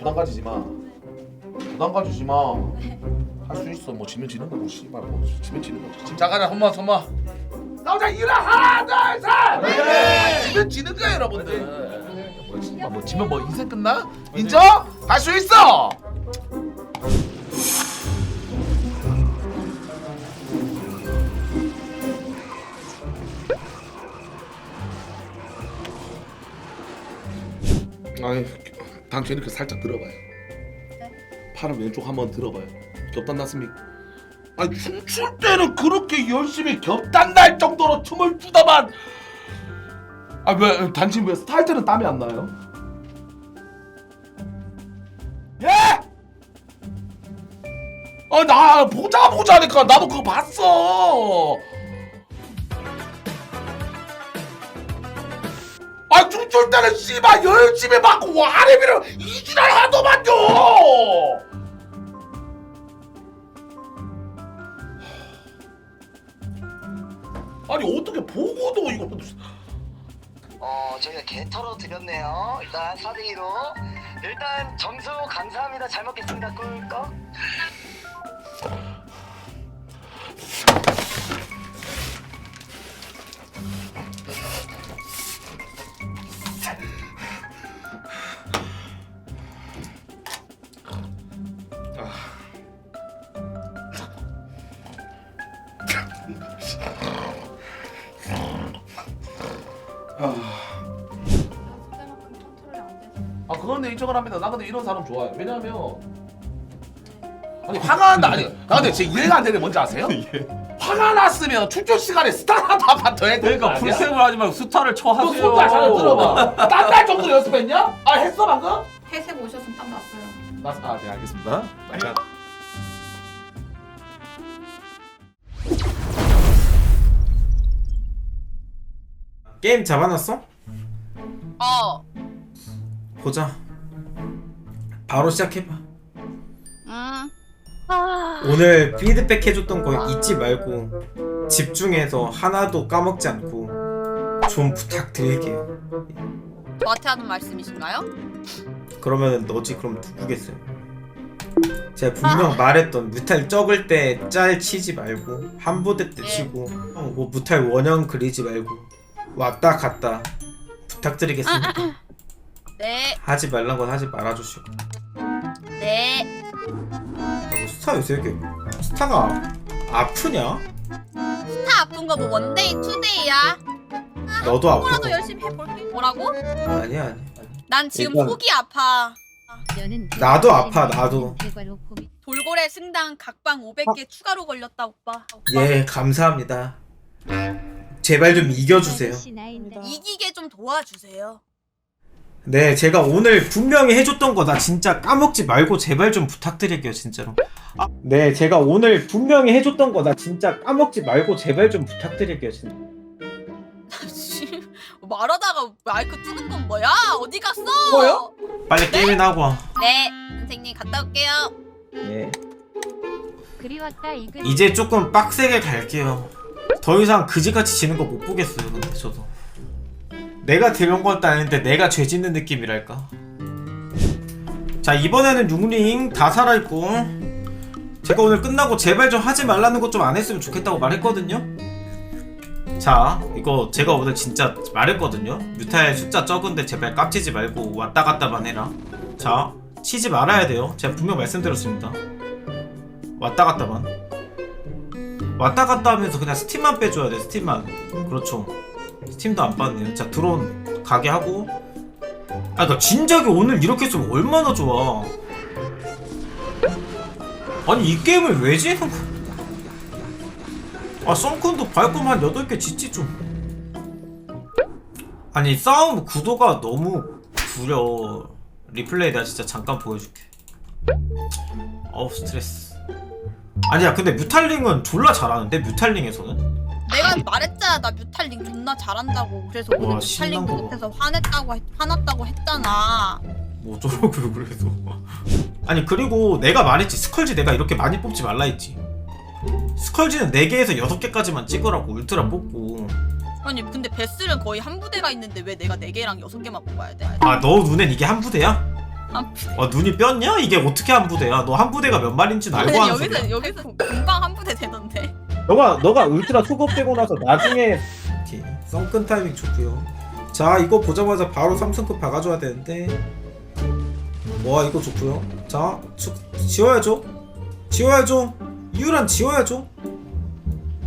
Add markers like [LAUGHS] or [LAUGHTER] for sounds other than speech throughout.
부담 가지지 마. 부담 가지지 마. 할 수 있어. 뭐 지면 지는 거고 씨발 뭐 지면 지는 거지. 자 가자 손마 손마. 나오자 일어 하나 둘 셋. 지면 지는 거야 여러분들. 뭐, 씨발, 뭐 지면 뭐 인생 끝나? 인정? 할 수 있어. 아니 당신 이렇게 살짝 들어봐요. 팔을 왼쪽 한번 들어봐요. 겹단 났습니까? 아니 춤출 때는 그렇게 열심히 겹단 날 정도로 춤을 추다만 아왜 당신 왜 스타일 때는 땀이 안 나요? 예? 아 나 보자 보자니까 나도 그거 봤어. 아 춤출 때는 씨발 열심히 막 와리비를 이지랄 하더만요. 아니 어떻게 보고도 이거 어, 저희가 개터로 드렸네요. 일단 4대2로. 일단 점수 감사합니다. 잘 먹겠습니다. 꿀꺽. 아 인정을 합니다. 나 근데 이런 사람 좋아해. 왜냐하면 아니 화가 난다 아니 나 근데 제 이해가 안 되는 게 뭔지 아세요? [LAUGHS] 화가 났으면 출전 시간에 스타 하나 더 해야 되는 거 그러니까 아니야? 풀세임을 하지 말고 스타를 쳐너 하세요. 손잘 잘 들어봐. 딴 날 정도 연습했냐? 아 했어 방금? 회색 오셨으면 땀 났어요 났- 아, 네 알겠습니다. 약간 게임 잡아놨어? 어. 보자. 바로 시작해봐. 음. 아. 오늘 피드백 해줬던 거 잊지 말고 집중해서 하나도 까먹지 않고 좀 부탁드릴게요. 저한테 하는 말씀이신가요? 그러면은 너지 그럼 누구겠어요? 제가 분명 말했던 무탈 적을 때 짤 치지 말고 한 부대 때 네. 치고 어, 뭐 무탈 원형 그리지 말고 왔다 갔다 부탁드리겠습니다. 네. 하지 말란 건 하지 말아주시고. 네. 아, 뭐 스타 요새 이렇게 스타가 아프냐? 스타 아픈 거 뭐 원데이 투데이야. 너도 뭐라도 아프고 열심히 해볼게. 뭐라고? 아니야 아니야 난 지금 일단- 속이 아파. 나도 아파, 나도. 돌고래 승당 각방 500개 추가로 걸렸다 오빠. 예 감사합니다 제발 좀 이겨주세요 이기게 좀 도와주세요. 네 제가 오늘 분명히 해줬던 거 나 진짜 까먹지 말고 제발 좀 부탁드릴게요 진짜로 아, 네 제가 오늘 분명히 해줬던 거 나 진짜 까먹지 말고 제발 좀 부탁드릴게요 진짜 [LAUGHS] 말하다가 마이크 끄는 건 뭐야? 어디 갔어? 뭐요? 빨리 게임이나 하고 와 네. 선생님 갔다 올게요. 네. 그리웠다 이글 이제 조금 빡세게 갈게요 더 이상 그지같이 지는 거 못 보겠어요 근데 저도 내가 데려온 것도 아닌데 내가 죄 짓는 느낌이랄까? 자 이번에는 융링 다 살아있고 제가 오늘 끝나고 제발 좀 하지 말라는 것 좀 안 했으면 좋겠다고 말했거든요. 자 이거 제가 오늘 진짜 말했거든요. 뮤탈 숫자 적은데 제발 깝치지 말고 왔다 갔다만 해라. 자 치지 말아야 돼요. 제가 분명 말씀드렸습니다. 왔다 갔다만. 왔다 갔다 하면서 그냥 스팀만 빼줘야 돼 스팀만. 그렇죠 스팀도 안 빠네요. 자 드론 가게 하고. 아 그니까 진작에 오늘 이렇게 했으면 얼마나 좋아. 아니 이 게임을 왜 지는 거야? 아 썬큰도 발꿈 한 8개 짓지 좀. 아니 싸움 구도가 너무 구려. 리플레이 내가 진짜 잠깐 보여줄게. 어우 스트레스. 아니야 근데 뮤탈링은 졸라 잘하는데 뮤탈링에서는 내가 말했잖아 나 뮤탈링 존나 잘한다고 그래서 오늘 와, 뮤탈링 신난 거 봐. 못해서 화냈다고 했, 화났다고 했잖아 뭐 어쩌라고요 그래서 아니 그리고 내가 말했지 스컬지 내가 이렇게 많이 뽑지 말라 했지 스컬지는 4개에서 6개까지만 찍으라고 울트라 뽑고 아니 근데 베스는 거의 한 부대가 있는데 왜 내가 4개랑 6개만 뽑아야 돼? 아 너 눈엔 이게 한 부대야? 한 부대. 와 눈이 뼈냐? 이게 어떻게 한 부대야? 너 한 부대가 몇 마리인지는 알고 하는 여기서 소리야? 여기서 금방 한 부대 되던데. 너가 너가 울트라 소급되고 나서 나중에 오케이. 썬큰 타이밍 좋고요. 자 이거 보자마자 바로 삼성급 박아줘야 되는데. 와 이거 좋고요. 자 주, 지워야죠. 지워야죠. 이유란 지워야죠.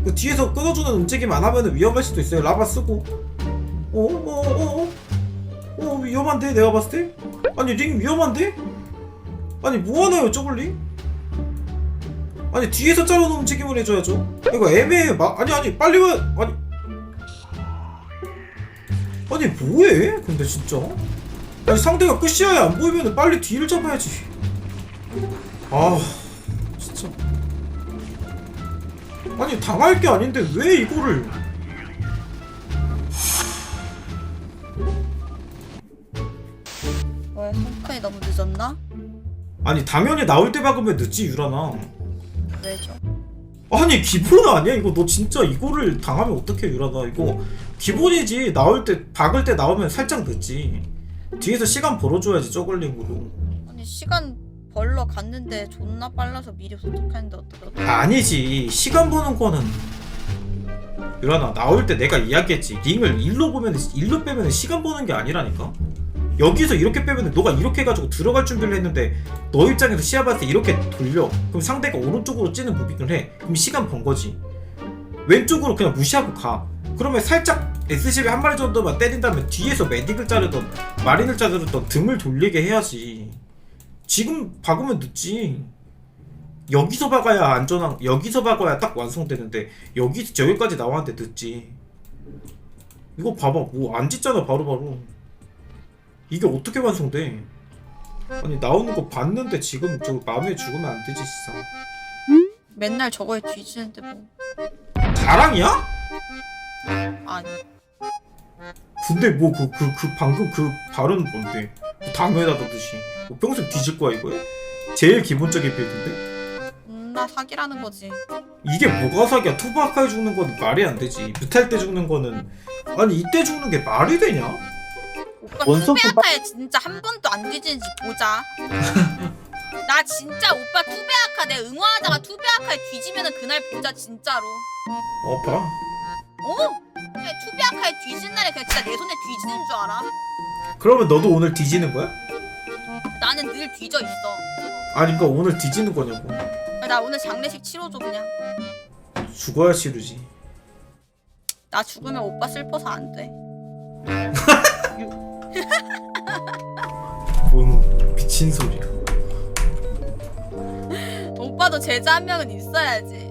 그 뒤에서 끊어주는 움직임 안 하면 위험할 수도 있어요. 라바 쓰고. 어어어어? 어, 위험한데? 내가 봤을 때? 아니 링 위험한데? 아니 뭐하나요 저글링 아니 뒤에서 자르는 움직임을 해줘야죠. 이거 애매해. 마, 아니 아니 빨리 와. 아니 아니 뭐해? 근데 진짜. 아니 상대가 끝이야에 안 보이면 빨리 뒤를 잡아야지. 아 진짜. 아니 당할 게 아닌데 왜 이거를? 왜 성칸이 너무 늦었나? 아니 당연히 나올 때 박으면 늦지 유라나. 왜죠? 아니 기본 아니야. 이거 너 진짜 이거를 당하면 어떡해 유라나. 이거 기본이지. 나올 때 박을 때 나오면 살짝 늦지. 뒤에서 시간 벌어줘야지 저글링으로. 아니 시간 벌러 갔는데 존나 빨라서 미리 도착했는데 어떻게 아니지. 시간 보는 거는. 유라나 나올 때 내가 이야기했지. 링을 일로 보면 일로 빼면 시간 보는 게 아니라니까 여기서 이렇게 빼면 너가 이렇게 해가지고 들어갈 준비를 했는데 너 입장에서 때 이렇게 돌려. 그럼 상대가 오른쪽으로 찌는 무빙을 해. 그럼 시간 번 거지. 왼쪽으로 그냥 무시하고 가. 그러면 살짝 SCB 한 마리 정도만 때린 다음에 뒤에서 메딕을 자르던 마린을 자르던 등을 돌리게 해야지. 지금 박으면 늦지. 여기서 박아야 안전한 여기서 박아야 딱 완성되는데 여기 저기까지 나왔는데 늦지. 이거 봐봐. 뭐 안 짓잖아 바로바로 이게 어떻게 완성돼? 아니 나오는 거 봤는데 지금 저 마음에 죽으면 안 되지 진짜. 맨날 저거에 뒤지는데 뭐. 자랑이야? 아니. 근데 뭐 그 그 그 방금 그 발언은 뭔데? 뭐 당연하다듯이. 뭐 평생 뒤질 거야 이거야? 제일 기본적인 빌드인데? 존나 사기라는 거지. 이게 뭐가 사기야? 투바카에 죽는 건 말이 안 되지. 뮤탈 때 죽는 거는. 아니 이때 죽는 게 말이 되냐? 오빠 투베아카에 진짜 한 번도 안 뒤지는지 보자. [LAUGHS] 나 진짜 오빠 투베아카 내 응원하다가 투베아카에 뒤지면은 그날 보자 진짜로. 어 봐. 어? 그냥 투베아카에 뒤진 날에 그냥 진짜 내 손에 뒤지는 줄 알아? 그러면 너도 오늘 뒤지는 거야? 나는 늘 뒤져 있어. 아니 그러니까 오늘 뒤지는 거냐고. 나 오늘 장례식 치러줘 그냥. 죽어야 치르지. 나 죽으면 오빠 슬퍼서 안 돼 [LAUGHS] 뭔 미친 소리야. 오빠도 제자 한 명은 있어야지